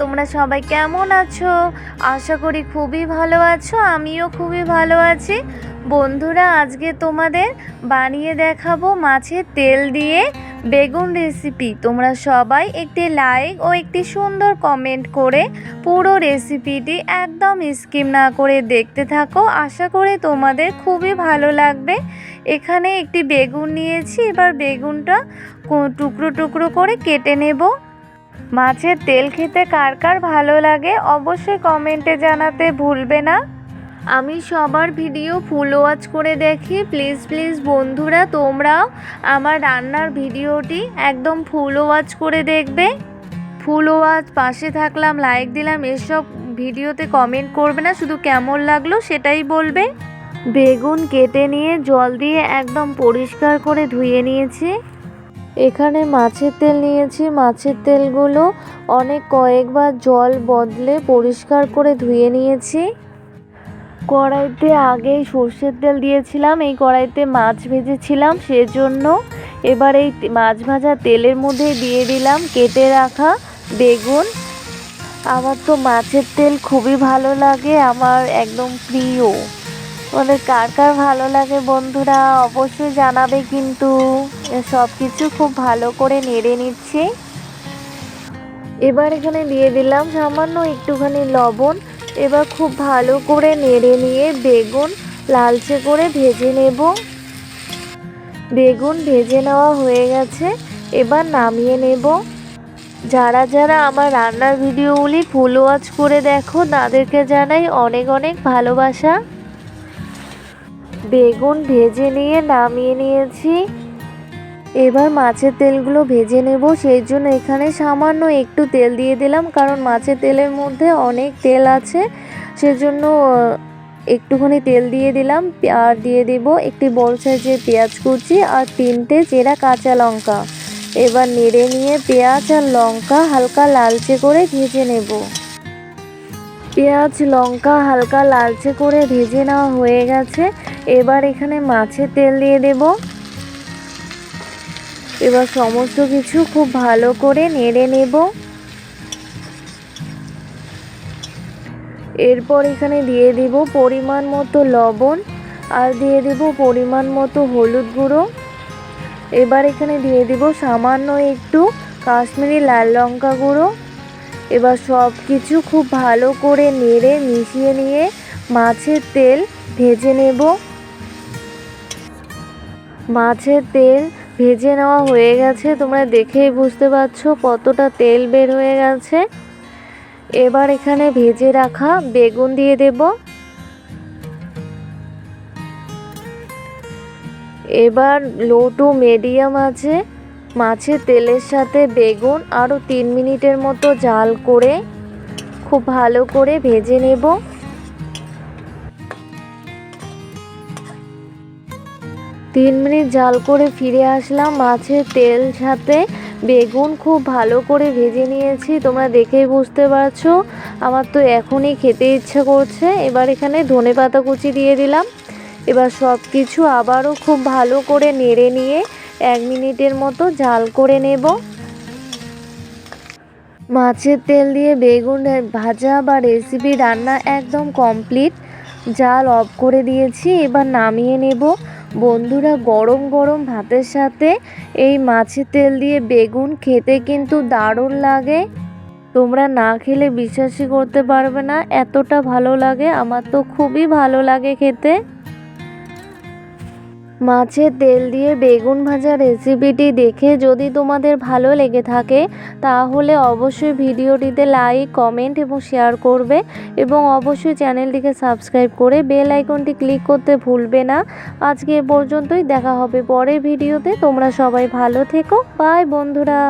তোমরা সবাই কেমন আছো? আশা করি খুবই ভালো আছো, আমিও খুবই ভালো আছি। বন্ধুরা, আজকে তোমাদের বানিয়ে দেখাবো মাছের তেল দিয়ে বেগুন রেসিপি তোমরা সবাই একটি লাইক ও একটি সুন্দর কমেন্ট করে পুরো রেসিপিটি একদম স্কিম না করে দেখতে থাকো। আশা করি তোমাদের খুবই ভালো লাগবে। এখানে একটি বেগুন নিয়েছি, এবার বেগুনটা টুকরো টুকরো করে কেটে নেব। মাছের তেল খেতে কার কার ভালো লাগে অবশ্যই কমেন্টে জানাতে ভুলবে না। আমি সবার ভিডিও ফুল ওয়াচ করে দেখি। প্লিজ প্লিজ বন্ধুরা, তোমরাও আমার রান্নার ভিডিওটি একদম ফুল ওয়াচ করে দেখবে। ফুল ওয়াচ, পাশে থাকলাম, লাইক দিলাম, এসব ভিডিওতে কমেন্ট করবে না, শুধু কেমন লাগল সেটাই বলবে। বেগুন কেটে নিয়ে জল দিয়ে একদম পরিষ্কার করে ধুয়ে নিয়েছি। এখানে মাছের তেল নিয়েছি। মাছের তেলগুলো অনেক কয়েকবার জল বদলে পরিষ্কার করে ধুয়ে নিয়েছি। কড়াইতে আগেই সর্ষের তেল দিয়েছিলাম। এই কড়াইতে মাছ ভেজেছিলাম সেজন্য এবার এই মাছ ভাজা তেলের মধ্যে দিয়ে দিলাম কেটে রাখা বেগুন। আমার তো মাছের তেল খুবই ভালো লাগে, আমার একদম প্রিয়। ওদের কার কার ভালো লাগে বন্ধুরা, অবশ্যই জানাবে কিন্তু। সব কিছু খুব ভালো করে নেড়ে নিচ্ছি। এবার এখানে দিয়ে দিলাম সামান্য একটুখানি লবণ। এবার খুব ভালো করে নেড়ে নিয়ে বেগুন লালচে করে ভেজে নেব। বেগুন ভেজে নেওয়া হয়ে গেছে, এবার নামিয়ে নেব। যারা যারা আমার রান্নার ভিডিওগুলি ফুল ওয়াচ করে দেখো, তাদেরকে জানাই অনেক অনেক ভালোবাসা। বেগুন ভেজে নিয়ে নামিয়ে নিয়েছি। এবার মাছের তেলগুলো ভেজে নেব, সেই জন্য এখানে সামান্য একটু তেল দিয়ে দিলাম, কারণ মাছের তেলের মধ্যে অনেক তেল আছে। সেজন্য একটুখানি তেল দিয়ে দিলাম, আর দিয়ে দেব একটি বড় সাইজের পেঁয়াজ কুচি আর তিনটে চেরা কাঁচা লঙ্কা। এবার নেড়ে নিয়ে পেঁয়াজ আর লঙ্কা হালকা লালচে করে ভেজে নেব। পেঁয়াজ, লঙ্কা হালকা লালচে করে ভেজে নেওয়া হয়ে গেছে। এবার এখানে মাছের তেল দিয়ে দেব। এবার সমস্ত কিছু খুব ভালো করে নেড়ে নেব। এরপর এখানে দিয়ে দিব পরিমাণ মতো লবণ আর দিয়ে দিব পরিমাণ মতো হলুদ গুঁড়ো। এবার এখানে দিয়ে দিব সামান্য একটু কাশ্মীরি লাল লঙ্কা গুঁড়ো। এবার সব কিছু খুব ভালো করে নেড়ে মিশিয়ে নিয়ে মাছের তেল ভেজে নেব। মাছের তেল ভেজে নেওয়া হয়ে গেছে। তোমরা দেখেই বুঝতে পারছ কতটা তেল বের হয়ে গেছে। এবার এখানে ভেজে রাখা বেগুন দিয়ে দেব। এবার লো টু মিডিয়াম আছে। মাছের তেলের সাথে বেগুন আরও তিন মিনিটের মতো জাল করে খুব ভালো করে ভেজে নেব। তিন মিনিট জাল করে ফিরে আসলাম মাছের তেল সাথে। বেগুন খুব ভালো করে ভেজে নিয়েছি, তোমরা দেখেই বুঝতে পারছ। আমার তো এখনই খেতে ইচ্ছা করছে, এবার এখানে ধনে পাতা কুচি দিয়ে দিলাম। এবার সব কিছু আবারও খুব ভালো করে নেড়ে নিয়ে এক মিনিটের মতো জাল করে নেব। মাছের তেল দিয়ে বেগুন ভাজা বা রেসিপি রান্না একদম কমপ্লিট জাল অফ করে দিয়েছি, এবার নামিয়ে নেব। বন্ধুরা গরম গরম ভাতের সাথে এই মাছের তেল দিয়ে বেগুন খেতে কিন্তু দারুণ লাগে। তোমরা না খেলে বিশ্বাসই করতে পারবে না, এতটা ভালো লাগে, আমার তো খুবই ভালো লাগে খেতে। মাছের তেল দিয়ে বেগুন ভাজা রেসিপিটি দেখে যদি তোমাদের ভালো লেগে থাকে, তাহলে অবশ্যই ভিডিওটিতে লাইক কমেন্ট এবং শেয়ার করবে এবং অবশ্যই চ্যানেলটিকে সাবস্ক্রাইব করে বেল আইকনটি ক্লিক করতে ভুলবে না। আজকে এ পর্যন্তই, দেখা হবে পরের ভিডিওতে। তোমরা সবাই ভালো থেকো। বাই বন্ধুরা।